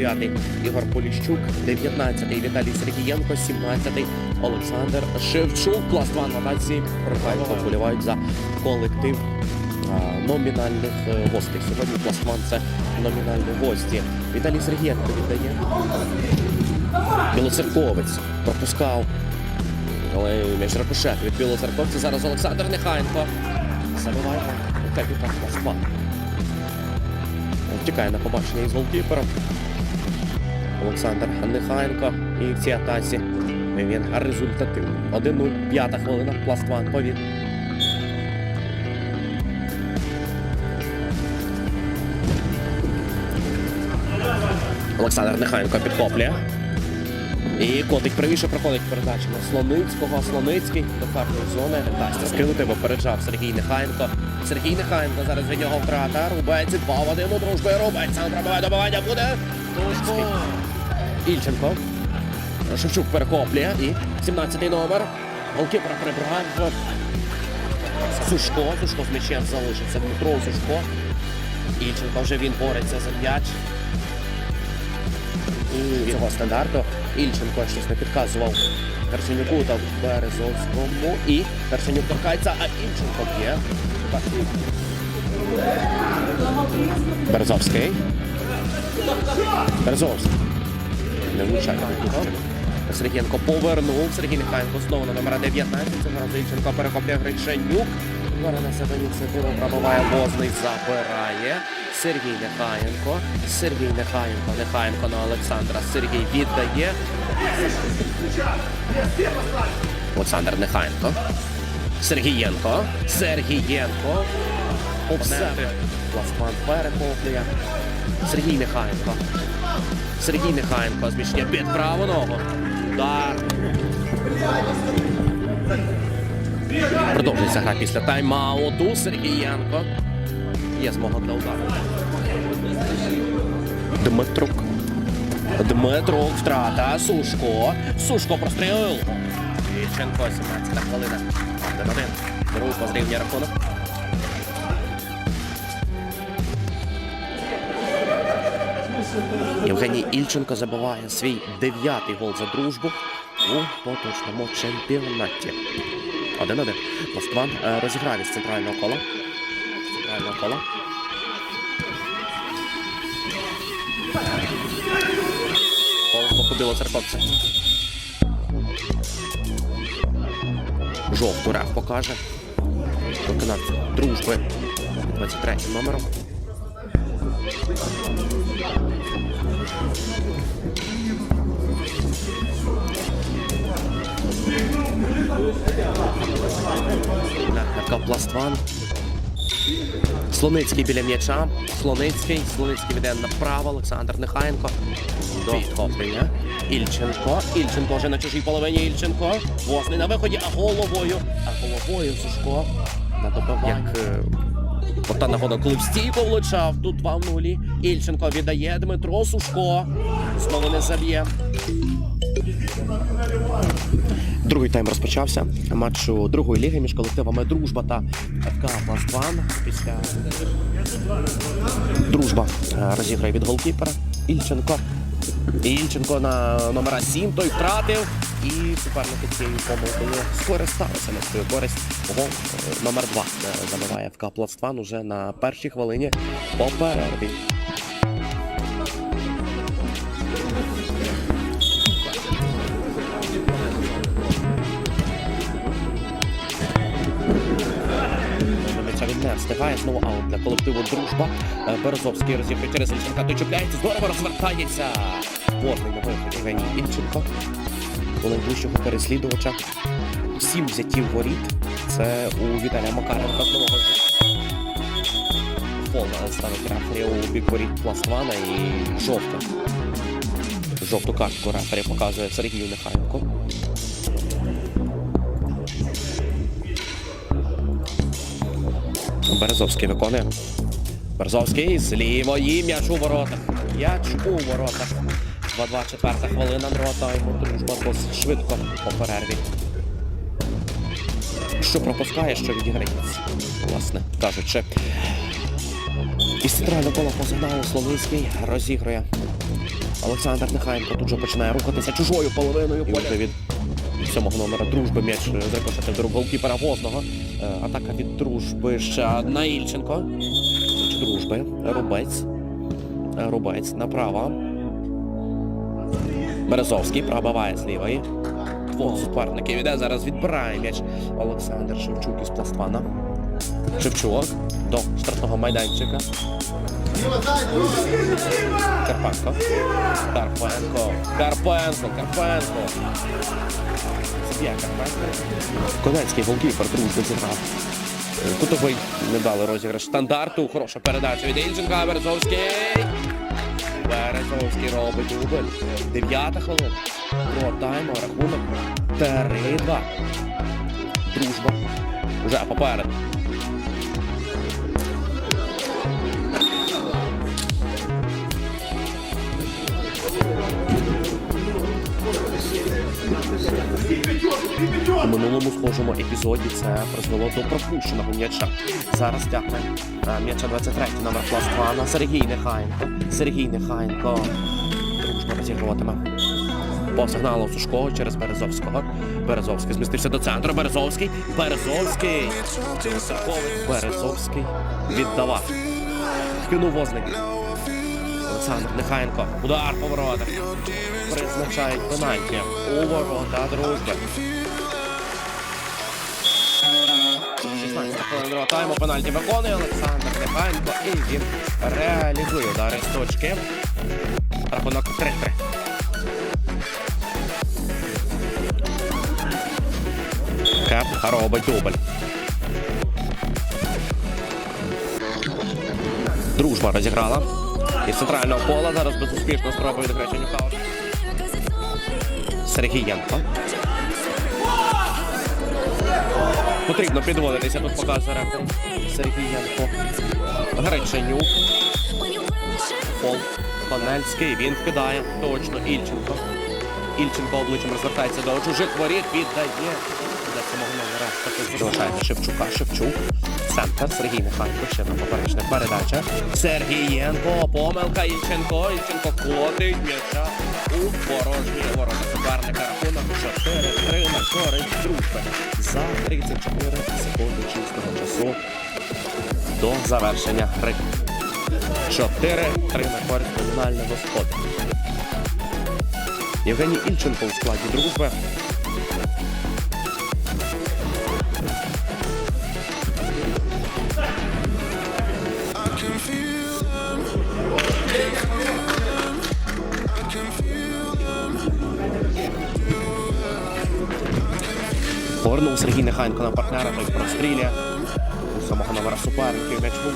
9-й Ігор Поліщук, 19-й Віталій Сергієнко, 17-й Олександр Шевчук. Клас 2 на атаці. Прохайко вболівають за колектив номінальних е, гостей. Сьогодні 1 це номінальні гості. Віталій Сергієнко віддає. Білоцерковець пропускав. Але м'яч рикошет від білоцерковця. Зараз Олександр Нехайенко. Забиває капітан Москва. Втікає на побачення із голкіпером. Олександр Нехайенко. І в цій атаці він результативний. 1-0, п'ята хвилина, пласт 1, повід. Олександр Нехайенко підхоплює. І котик правіше проходить передачу на Слоницького. Слоницький до карної зони. Дасть скинути, випереджав Сергій Нехайенко. Сергій Нехайенко зараз від нього втрата. Рубець 2 в 1 у дружби. Рубець сам пробиває добивання буде. Ільченко. Шевчук перехоплює. І 17-й номер. Голкіпер прибрав. Сушко. Сушко з м'ячем залишиться. Дмитро Сушко. Ільченко вже він бореться за м'яч. І цього стандарту Ільченко щось не підказував Персенюку та Березовському. І Персенюк торкається, а Ільченко б'є. Березовський. Березовський. Не влучає. Сергієнко повернув. Сергій Михайленко знову на номера 19. Цього разу Ільченко перехоплює Греченюк. Бере на себе ініціативу, пробиває Возний, забирає. Сергій Нехаєнко. Сергій Нехаєнко. Нехаєнко на Олександра. Сергій віддає. Олександр Нехаєнко. Сергієнко. Сергієнко. Обсети. Пластман перехоплює. Сергій Нехаєнко. Сергій Нехаєнко зміщення під праву ногу. Удар. Продовжується гра після тайм-ауту. Сергієнко. Є змога для удару. Дмитрук. Дмитрук втрата. Сушко. Сушко прострілив. Ільченко, 17 хвилина. 1-1. Друга зрівня рахунок. Євгеній Ільченко забиває свій дев'ятий гол за дружбу у поточному чемпіонаті. 1-1. Москва е, розіграє з центрального кола. З центрального кола. Гол походило церковця. Жовту реф покаже. Виконавця дружби 23 номером. Капластван. Слоницький біля м'яча. Слоницький. Слоницький веде направо. Олександр Нехаєнко. До підхоплення. Ільченко. Ільченко вже на чужій половині. Ільченко. Возний на виході, а головою. А головою Сушко. На добивання. Як Порта нагода, коли в стійку влучав. Тут 2 в нулі. Ільченко віддає Дмитро Сушко. Знову не заб'є. Другий тайм розпочався матчу другої ліги між колективами Дружба та ФК Пластван. Після Дружба розіграє від голкіпера Ільченко. Ільченко на номера 7 той втратив. І суперники цією помилкою скористалися на свою користь. Гол е, номер 2 забиває ФК Пластван уже на першій хвилині по перерві. Не встигає. Знову аут для колективу Дружба. Е, Березовський розігрує через Ільченка. Той чіпляється, здорово розвертається. Возний на виході Ільченко. До найближчого переслідувача. Сім взятів воріт. Це у Віталія Макаренка з нового. Фол ставить рефері у бік воріт Пластвана і жовта. Жовту картку рефері показує Сергію Нехайенко. Березовський виконує. Березовський з лівої м'яч у воротах. М'яч у воротах. 2-2, четверта хвилина другого тайму. Дружба досить швидко по перерві. Що пропускає, що відіграється. Власне кажучи. Із центрального кола по сигналу Словинський розігрує Олександр Нехаєнко тут же починає рухатися чужою половиною. І вже від сьомого номера дружби м'яч зрикошетив до голкіпера Возного. Е, Атака від дружби ще одна Ільченко. Дружби. Рубець. Рубець направо. Березовський пробиває з лівої. Двох суперників іде. Зараз відбирає м'яч Олександр Шевчук із пластвана. Шевчук до штрафного майданчика. Карпенко. Карпенко. Карпенко. Карпенко. Заб'є Карпенко. Конецький голкіпер дружби зіграв. Е, Кутовий не дали розіграш стандарту. Хороша передача від Ільченка. Березовський. Березовський робить дубль. Дев'ята хвилина. Тайму рахунок 3-2. Дружба. Уже попереду. У минулому схожому епізоді це призвело до пропущеного м'яча. Зараз тягне е, м'яча 23 номер пластвана Сергій Нехаєнко. Сергій Нехаєнко. Дружно розігруватиме. По сигналу Сушко через Березовського. Березовський змістився до центру. Березовський. Березовський. Березовський віддавав. Кинув возник. Олександр Нехаєнко. Удар по воротах. Призначають пенальті. У ворота дружби. 16 хвилин другого тайму. Пенальті виконує Олександр Нехаєнко. І він реалізує удари з точки. Рахунок 3-3. Кеп робить дубль. Дружба розіграла. Із центрального пола зараз безуспішно спроба Ньюкаут. Сергієнко. Потрібно підводитися, тут показує рефер. Сергієнко. Греченюк. Пол. Панельський. Він вкидає. Точно. Ільченко. Ільченко обличчям розвертається до чужих воріт. Віддає. Для самого номера. Таки залишається Шевчука. Шевчук. Центр. Сергій Михайко. Ще одна поперечна передача. Сергієнко. Помилка. Ільченко. Ільченко ходить м'яча у порожні ворота суперника. Рахунок 4-3 на користь дружби. За 34 секунди чистого часу до завершення гри. 4-3 на користь комунального сходу. Євгеній Ільченко у складі дружби. Повернув Сергій Нехайко на партнера, той простріляє. У самого номера суперників м'яч був